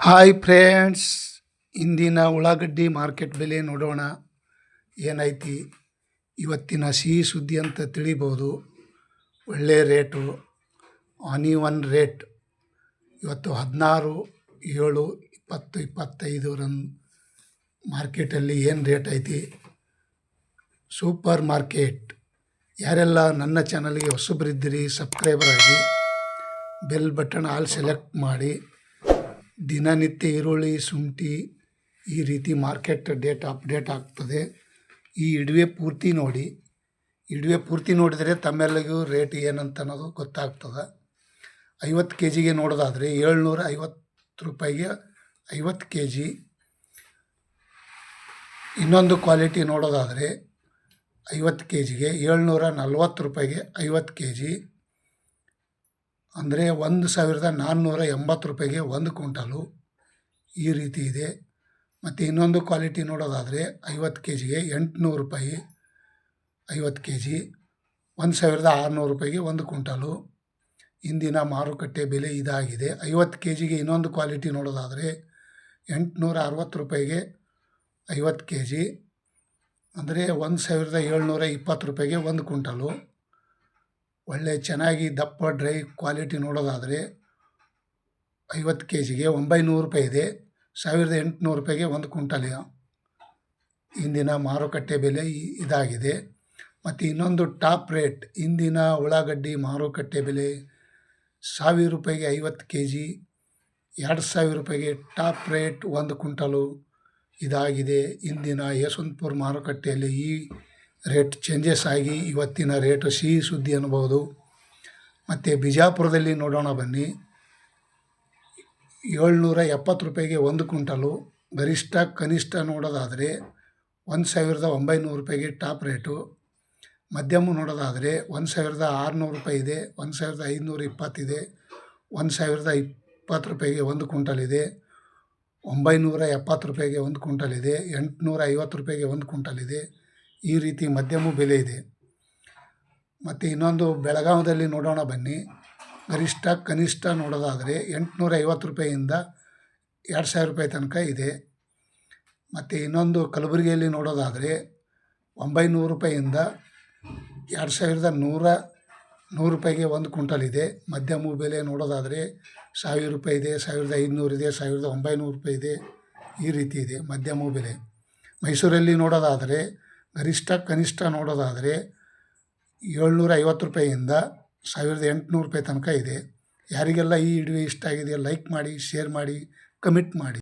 Hi friends, ಇಂದಿನ ಉಳ್ಳಾಗಡ್ಡಿ market ಬೆಲೆ ನೋಡೋಣ. ಏನೈತಿ? ಇವತ್ತಿನ ಸಿಹಿ ಸುದ್ದಿ ಅಂತ ತಿಳಿಬೋದು. ಒಳ್ಳೆ ರೇಟು ಆನಿ ಒನ್ ರೇಟ್. ಇವತ್ತು ಹದಿನಾರು, ಏಳು, ಇಪ್ಪತ್ತು ಇಪ್ಪತ್ತೈದರನ್ ಮಾರ್ಕೆಟಲ್ಲಿ ಏನು ರೇಟ್ ಐತಿ? Super market. ಯಾರೆಲ್ಲ ನನ್ನ ಚಾನಲ್ಗೆ ಹೊಸಬ್ರಿದ್ದೀರಿ, ಸಬ್ಸ್ಕ್ರೈಬರ್ ಆಗಿ ಬೆಲ್ ಬಟನ್ ಆಲ್ ಸೆಲೆಕ್ಟ್ ಮಾಡಿ. ದಿನನಿತ್ಯ ಈರುಳ್ಳಿ, ಶುಂಠಿ ಈ ರೀತಿ ಮಾರ್ಕೆಟ್ ಡೇಟ್ ಅಪ್ಡೇಟ್ ಆಗ್ತದೆ. ಈ ಇಡುವೆ ಪೂರ್ತಿ ನೋಡಿ. ಇಡುವೆ ಪೂರ್ತಿ ನೋಡಿದರೆ ತಮ್ಮೆಲ್ಲರಿಗೂ ರೇಟ್ ಏನಂತ ಅನ್ನೋದು ಗೊತ್ತಾಗ್ತದೆ. ಐವತ್ತು ಕೆ ಜಿಗೆ ನೋಡೋದಾದರೆ ಏಳ್ನೂರ ಐವತ್ತು ರೂಪಾಯಿಗೆ ಐವತ್ತು ಕೆ ಜಿ ಇನ್ನೊಂದು ಕ್ವಾಲಿಟಿ ನೋಡೋದಾದರೆ ಐವತ್ತು ಕೆ ಜಿಗೆ ಏಳ್ನೂರ ನಲ್ವತ್ತು ರೂಪಾಯಿಗೆ ಐವತ್ತು ಕೆ ಜಿ ಅಂದರೆ ಒಂದು ಸಾವಿರದ ನಾನ್ನೂರ ಎಂಬತ್ತು ರೂಪಾಯಿಗೆ ಒಂದು ಕ್ವಿಂಟಲು ಈ ರೀತಿ ಇದೆ. ಮತ್ತು ಇನ್ನೊಂದು ಕ್ವಾಲಿಟಿ ನೋಡೋದಾದರೆ ಐವತ್ತು ಕೆ ಜಿಗೆ ಎಂಟುನೂರು ರೂಪಾಯಿ, ಐವತ್ತು ಕೆ ಜಿ ಒಂದು ಸಾವಿರದ ಆರುನೂರು ರೂಪಾಯಿಗೆ ಒಂದು ಕ್ವಿಂಟಲು. ಇಂದಿನ ಮಾರುಕಟ್ಟೆ ಬೆಲೆ ಇದಾಗಿದೆ. ಐವತ್ತು ಕೆ ಜಿಗೆ ಇನ್ನೊಂದು ಕ್ವಾಲಿಟಿ ನೋಡೋದಾದರೆ ಎಂಟುನೂರ ಅರವತ್ತು ರೂಪಾಯಿಗೆ ಐವತ್ತು ಕೆ ಜಿ ಅಂದರೆ ಒಂದು ಸಾವಿರದ ಏಳ್ನೂರ ಇಪ್ಪತ್ತು ರೂಪಾಯಿಗೆ ಒಂದು ಕ್ವಿಂಟಲು. ಒಳ್ಳೆ ಚೆನ್ನಾಗಿ ದಪ್ಪ, ಡ್ರೈ ಕ್ವಾಲಿಟಿ ನೋಡೋದಾದರೆ ಐವತ್ತು ಕೆ ಜಿಗೆ ಒಂಬೈನೂರು ರೂಪಾಯಿ ಇದೆ. ಸಾವಿರದ ಎಂಟುನೂರು ರೂಪಾಯಿಗೆ ಒಂದು ಕ್ವಿಂಟಲ್ ಇಂದಿನ ಮಾರುಕಟ್ಟೆ ಬೆಲೆ ಇದಾಗಿದೆ. ಮತ್ತು ಇನ್ನೊಂದು ಟಾಪ್ ರೇಟ್, ಇಂದಿನ ಉಳ್ಳಾಗಡ್ಡಿ ಮಾರುಕಟ್ಟೆ ಬೆಲೆ ಸಾವಿರ ರೂಪಾಯಿಗೆ ಐವತ್ತು ಕೆ ಜಿ ಎರಡು ಸಾವಿರ ರೂಪಾಯಿಗೆ ಟಾಪ್ ರೇಟ್ ಒಂದು ಕ್ವಿಂಟಲು ಇದಾಗಿದೆ. ಇಂದಿನ ಯಶವಂತಪುರ ಮಾರುಕಟ್ಟೆಯಲ್ಲಿ ಈ ರೇಟ್ ಚೇಂಜಸ್ ಆಗಿ ಇವತ್ತಿನ ರೇಟು ಸಿಹಿ ಸುದ್ದಿ ಅನ್ಬೋದು. ಮತ್ತು ಬಿಜಾಪುರದಲ್ಲಿ ನೋಡೋಣ ಬನ್ನಿ. ಏಳ್ನೂರ ಎಪ್ಪತ್ತು ರೂಪಾಯಿಗೆ ಒಂದು ಕ್ವಿಂಟಲು, ಗರಿಷ್ಠ ಕನಿಷ್ಠ ನೋಡೋದಾದರೆ ಒಂದು ಸಾವಿರದ ಒಂಬೈನೂರು ರೂಪಾಯಿಗೆ ಟಾಪ್ ರೇಟು. ಮಧ್ಯಮ ನೋಡೋದಾದರೆ ಒಂದು ಸಾವಿರದ ಆರುನೂರು ರೂಪಾಯಿ ಇದೆ, ಒಂದು ಸಾವಿರದ ಐದುನೂರ ಇಪ್ಪತ್ತಿದೆ ಒಂದು ಸಾವಿರದ ಇಪ್ಪತ್ತು ರೂಪಾಯಿಗೆ ಒಂದು ಕ್ವಿಂಟಲ್ ಇದೆ, ಒಂಬೈನೂರ ಎಪ್ಪತ್ತು ರೂಪಾಯಿಗೆ ಒಂದು ಕ್ವಿಂಟಲ್ ಇದೆ, ಎಂಟುನೂರ ಐವತ್ತು ರೂಪಾಯಿಗೆ ಒಂದು ಕ್ವಿಂಟಲ್ ಇದೆ ಈ ರೀತಿ ಮಧ್ಯಮ ಬೆಲೆ ಇದೆ. ಮತ್ತು ಇನ್ನೊಂದು ಬೆಳಗಾವದಲ್ಲಿ ನೋಡೋಣ ಬನ್ನಿ. ಗರಿಷ್ಠ ಕನಿಷ್ಠ ನೋಡೋದಾದರೆ ಎಂಟುನೂರ ಐವತ್ತು ರೂಪಾಯಿಯಿಂದ ಎರಡು ಸಾವಿರ ರೂಪಾಯಿ ತನಕ ಇದೆ. ಮತ್ತು ಇನ್ನೊಂದು ಕಲಬುರಗಿಯಲ್ಲಿ ನೋಡೋದಾದರೆ ಒಂಬೈನೂರು ರೂಪಾಯಿಯಿಂದ ಎರಡು ಸಾವಿರದ ನೂರ ನೂರು ರೂಪಾಯಿಗೆ ಒಂದು ಕ್ವಿಂಟಲ್ ಇದೆ. ಮಧ್ಯಮ ಬೆಲೆ ನೋಡೋದಾದರೆ ಸಾವಿರ ರೂಪಾಯಿ ಇದೆ, ಸಾವಿರದ ಐದುನೂರು ಇದೆ, ಸಾವಿರದ ಒಂಬೈನೂರು ರೂಪಾಯಿ ಇದೆ. ಈ ರೀತಿ ಇದೆ ಮಧ್ಯಮ ಬೆಲೆ. ಮೈಸೂರಲ್ಲಿ ನೋಡೋದಾದರೆ ಗರಿಷ್ಠ ಕನಿಷ್ಠ ನೋಡೋದಾದರೆ ಏಳ್ನೂರ ಐವತ್ತು ರೂಪಾಯಿಯಿಂದ ಸಾವಿರದ ಎಂಟುನೂರು ರೂಪಾಯಿ ತನಕ ಇದೆ. ಯಾರಿಗೆಲ್ಲ ಈ ವಿಡಿಯೋ ಇಷ್ಟ ಆಗಿದೆ ಲೈಕ್ ಮಾಡಿ ಶೇರ್ ಮಾಡಿ ಕಮೆಂಟ್ ಮಾಡಿ.